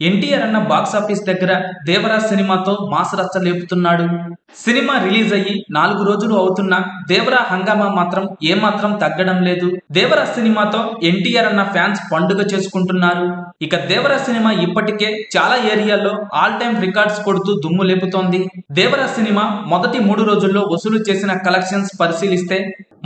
ఎన్టీఆర్ అన్న box office దగ్గర దేవరా సినిమాతో మాసరచ్చ లేపుతున్నాడు. సినిమా రిలీజ్ అయ్యి నాలుగు రోజులు అవుతున్నా దేవరా హంగామా మాత్రం ఏమాత్రం తగ్గడం లేదు. దేవరా సినిమాతో ఎన్టీఆర్ అన్న ఫ్యాన్స్ పండుగ చేసుకుంటున్నారు. ఇక దేవరా సినిమా ఇప్పటికే చాలా ఏరియాల్లో ఆల్ టైమ్ రికార్డ్స్ కొడుతూ దుమ్ము లేపుతోంది. దేవరా సినిమా మొదటి మూడు రోజుల్లో వసూలు చేసిన కలెక్షన్స్ పరిశీలిస్తే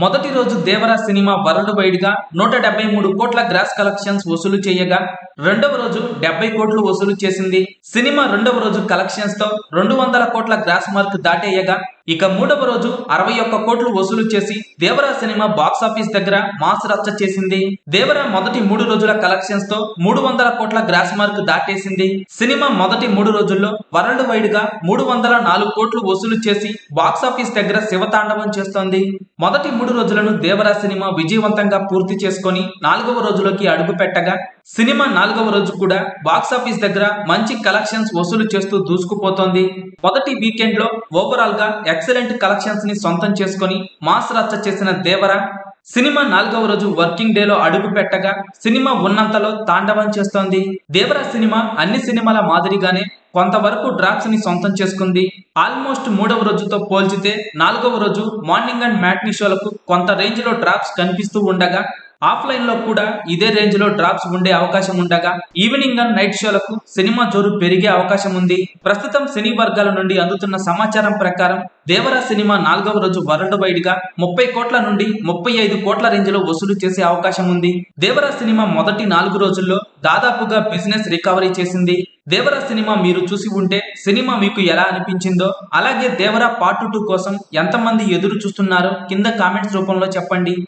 మొదటి రోజు దేవరా సినిమా వరల్డ్ వైడ్గా నూట డెబ్బై మూడు కోట్ల గ్రాస్ కలెక్షన్స్ వసూలు చేయగా రెండవ రోజు డెబ్బై కోట్లు వసూలు చేసింది. సినిమా రెండవ రోజు కలెక్షన్స్తో రెండు వందల కోట్ల గ్రాస్ మార్క్ దాటేయగా ఇక మూడవ రోజు అరవై ఒక్క కోట్లు వసూలు చేసి దేవరా సినిమా బాక్స్ ఆఫీస్ దగ్గర మాస్ రచ్చ చేసింది. దేవరా మొదటి మూడు రోజుల కలెక్షన్స్తో మూడు వందల కోట్ల గ్రాస్ మార్క్ దాటేసింది. సినిమా మొదటి మూడు రోజుల్లో వరల్డ్ వైడ్గా మూడు వందల నాలుగు కోట్లు వసూలు చేసి బాక్స్ ఆఫీస్ దగ్గర శివతాండవం చేస్తోంది. మొదటి మూడు రోజులను దేవరా సినిమా విజయవంతంగా పూర్తి చేసుకొని నాలుగవ రోజులోకి అడుగు పెట్టగా సినిమా నాలుగవ రోజు కూడా బాక్సాఫీస్ దగ్గర మంచి కలెక్షన్స్ వసూలు చేస్తూ దూసుకుపోతోంది. మొదటి వీకెండ్లో ఓవరాల్గా ఎక్సలెంట్ కలెక్షన్స్ని సొంతం చేసుకొని మాస్ రచ్చ చేసిన దేవర సినిమా నాలుగవ రోజు వర్కింగ్ డే లో అడుగు పెట్టగా సినిమా ఉన్నంతలో తాండవం చేస్తోంది. దేవరా సినిమా అన్ని సినిమాల మాదిరిగానే కొంతవరకు డ్రాప్స్ని సొంతం చేసుకుంది. ఆల్మోస్ట్ మూడవ రోజుతో పోల్చితే నాలుగవ రోజు మార్నింగ్ అండ్ మ్యాట్నీ షోలకు కొంత రేంజ్లో డ్రాప్స్ కనిపిస్తూ ఉండగా ఆఫ్లైన్లో కూడా ఇదే రేంజ్లో డ్రాప్స్ ఉండే అవకాశం ఉండగా ఈవినింగ్ అండ్ నైట్ షోలకు సినిమా జోరు పెరిగే అవకాశం ఉంది. ప్రస్తుతం సినీ వర్గాల నుండి అందుతున్న సమాచారం ప్రకారం దేవరా సినిమా నాలుగవ రోజు వరల్డ్ వైడ్గా ముప్పై కోట్ల నుండి ముప్పై ఐదు కోట్ల రేంజ్లో వసూలు చేసే అవకాశం ఉంది. దేవరా సినిమా మొదటి నాలుగు రోజుల్లో దాదాపుగా బిజినెస్ రికవరీ చేసింది. దేవరా సినిమా మీరు చూసి ఉంటే సినిమా మీకు ఎలా అనిపించిందో అలాగే దేవరా పార్ట్ టూ కోసం ఎంతమంది ఎదురు చూస్తున్నారో కింద కామెంట్స్ రూపంలో చెప్పండి.